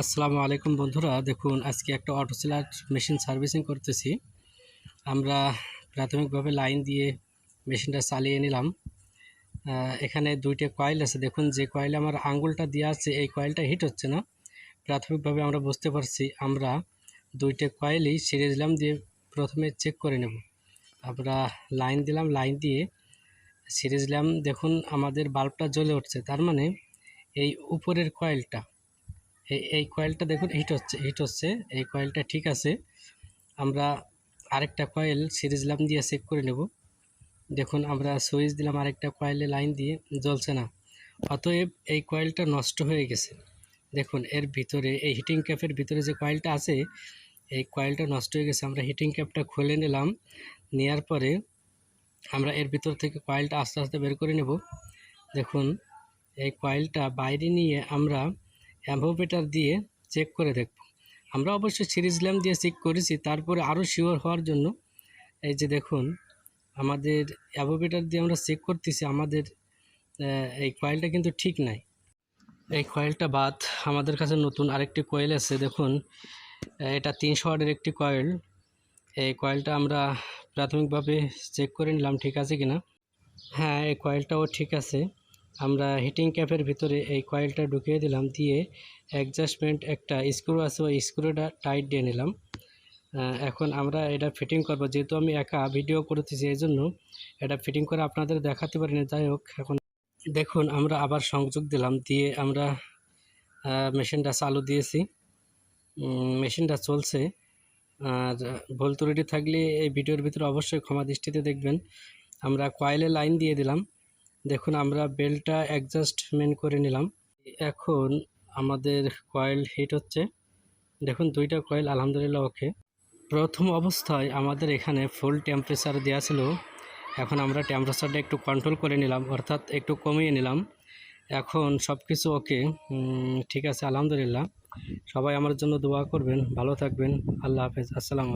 আসসালামু আলাইকুম বন্ধুরা। দেখুন, আজকে একটা অটো সেলার মেশিন সার্ভিসিং করতেছি। আমরা প্রাথমিকভাবে লাইন দিয়ে মেশিনটা চালিয়ে নিলাম। এখানে দুইটা কয়েল আছে। দেখুন, যে কয়েলে আমার আঙ্গুলটা দেওয়া আছে, এই কয়েলটা হিট হচ্ছে না। প্রাথমিকভাবে আমরা বুঝতে পারছি, আমরা দুইটা কয়েলই সিরিজ দিলাম দিয়ে প্রথমে চেক করে নেব। আমরা লাইন দিলাম লাইন দিয়ে সিরিজ দিলাম। দেখুন, আমাদের বাল্বটা জ্বলে উঠছে। তার মানে এই উপরের কয়েলটা এই কয়েলটা দেখুন হিট হচ্ছে হিট হচ্ছে, এই কয়েলটা ঠিক আছে। আমরা আরেকটা কয়েল সিরিজ লাম দিয়ে চেক করে নেব। দেখুন, আমরা সুইচ দিলাম আরেকটা কয়েলে লাইন দিয়ে, জ্বলছে না। অতএব এই কয়েলটা নষ্ট হয়ে গেছে। দেখুন, এর ভিতরে, এই হিটিং ক্যাপের ভিতরে যে কয়েলটা আছে, এই কয়েলটা নষ্ট হয়ে গেছে। আমরা হিটিং ক্যাপটা খুলে নিলাম। নেওয়ার পরে আমরা এর ভিতর থেকে কয়েলটা আস্তে আস্তে বের করে নেব। দেখুন, এই কয়েলটা বাইরে নিয়ে আমরা অ্যাম্পোমিটার দিয়ে চেক করে দেখব। আমরা অবশ্যই সিরিজ ল্যাম্প দিয়ে চেক করেছি, তারপরে আরও শিওর হওয়ার জন্য। এই যে দেখুন, আমাদের অ্যাম্পোমিটার দিয়ে আমরা চেক করতেছি, আমাদের এই কয়েলটা কিন্তু ঠিক নাই। এই কয়েলটা বাদ, আমাদের কাছে নতুন আরেকটি কয়েল আছে, দেখুন এটা তিনশো ওয়াটের একটি কয়েল এই কয়েলটা আমরা প্রাথমিকভাবে চেক করে নিলাম, ঠিক আছে কিনা? হ্যাঁ এই কয়েলটাও ঠিক আছে। আমরা হিটিং ক্যাপের ভিতরে এই কয়েলটা ঢুকিয়ে দিলাম, দিয়ে অ্যাডজাস্টমেন্ট একটা স্ক্রু আছে, ওই স্ক্রুটা টাইট দিয়ে নিলাম। এখন আমরা এটা ফিটিং করব। যেহেতু আমি একা ভিডিও করতেছি, এই জন্য এটা ফিটিং করে আপনাদের দেখাতে পারি না যাই হোক, এখন দেখুন, আমরা আবার সংযোগ দিলাম, দিয়ে আমরা মেশিনটা চালু দিয়েছি। মেশিনটা চলছে। আর ভুল ত্রুটি থাকলে এই ভিডিওর ভিতরে অবশ্যই ক্ষমা দৃষ্টিতে দেখবেন। আমরা কয়েলে লাইন দিয়ে দিলাম। দেখুন, আমরা বেলটা অ্যাডজাস্টমেন্ট করে নিলাম। এখন আমাদের কয়েল হিট হচ্ছে। দেখুন, দুইটা কয়েল আলহামদুলিল্লাহ ওকে প্রথম অবস্থায় আমাদের এখানে ফুল টেম্পারেচার দেওয়া ছিল। এখন আমরা টেম্পারেচারটা একটু কন্ট্রোল করে নিলাম, অর্থাৎ একটু কমিয়ে নিলাম। এখন সব কিছু ওকে ঠিক আছে, আলহামদুলিল্লাহ। সবাই আমার জন্য দোয়া করবেন, ভালো থাকবেন। আল্লাহ হাফেজ, আসসালামু